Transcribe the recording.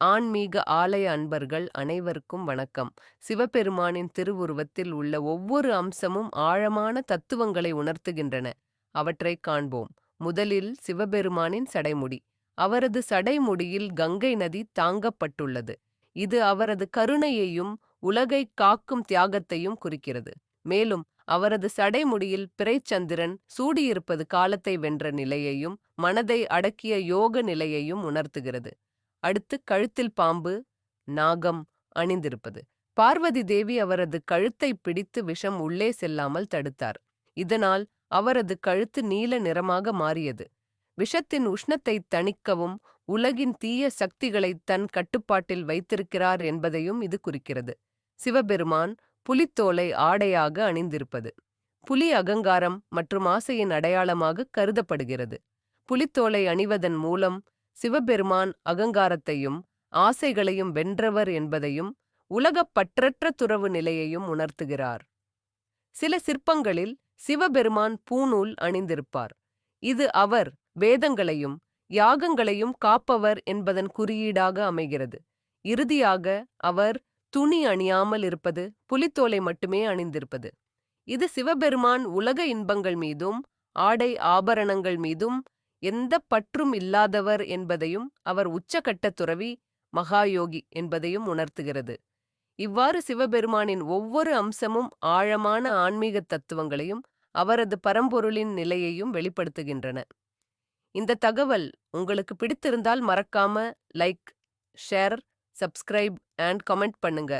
ஆன்மீக ஆலய அன்பர்கள் அனைவருக்கும் வணக்கம். சிவபெருமானின் திருவுருவத்தில் உள்ள ஒவ்வொரு அம்சமும் ஆழமான தத்துவங்களை உணர்த்துகின்றன. அவற்றை காண்போம். முதலில் சிவபெருமானின் சடைமுடி. அவரது சடைமுடியில் கங்கை நதி தாங்கப்பட்டுள்ளது. இது அவரது கருணையையும் உலகை காக்கும் தியாகத்தையும் குறிக்கிறது. மேலும் அவரது சடைமுடியில் பிறைச்சந்திரன் சூடியிருப்பது காலத்தை வென்ற நிலையையும் மனதை அடக்கிய யோக நிலையையும் உணர்த்துகிறது. அடுத்து கழுத்தில் பாம்பு நாகம் அணிந்திருப்பது. பார்வதி தேவி அவரது கழுத்தை பிடித்து விஷம் உள்ளே செல்லாமல் தடுத்தார். இதனால் அவரது கழுத்து நீல நிறமாக மாறியது. விஷத்தின் உஷ்ணத்தை தணிக்கவும் உலகின் தீய சக்திகளை தன் கட்டுப்பாட்டில் வைத்திருக்கிறார் என்பதையும் இது குறிக்கிறது. சிவபெருமான் புலித்தோலை ஆடையாக அணிந்திருப்பது. புலி அகங்காரம் மற்றும் ஆசையின் அடையாளமாக கருதப்படுகிறது. புலித்தோலை அணிவதன் மூலம் சிவபெருமான் அகங்காரத்தையும் ஆசைகளையும் வென்றவர் என்பதையும் உலகப் பற்றற்ற துறவு நிலையையும் உணர்த்துகிறார். சில சிற்பங்களில் சிவபெருமான் பூநூல் அணிந்திருப்பார். இது அவர் வேதங்களையும் யாகங்களையும் காப்பவர் என்பதன் குறியீடாக அமைகிறது. இறுதியாக அவர் துணி அணியாமல் இருப்பது புலித்தோலை மட்டுமே அணிந்திருப்பது. இது சிவபெருமான் உலக இன்பங்கள் மீதும் ஆடை ஆபரணங்கள் மீதும் எந்த பற்றும் இல்லாதவர் என்பதையும் அவர் உச்சகட்ட துறவி மகாயோகி என்பதையும் உணர்த்துகிறது. இவ்வாறு சிவபெருமானின் ஒவ்வொரு அம்சமும் ஆழமான ஆன்மீக தத்துவங்களையும் அவரது பரம்பொருளின் நிலையையும் வெளிப்படுத்துகின்றன. இந்த தகவல் உங்களுக்கு பிடித்திருந்தால் மறக்காம like share subscribe and comment பண்ணுங்க.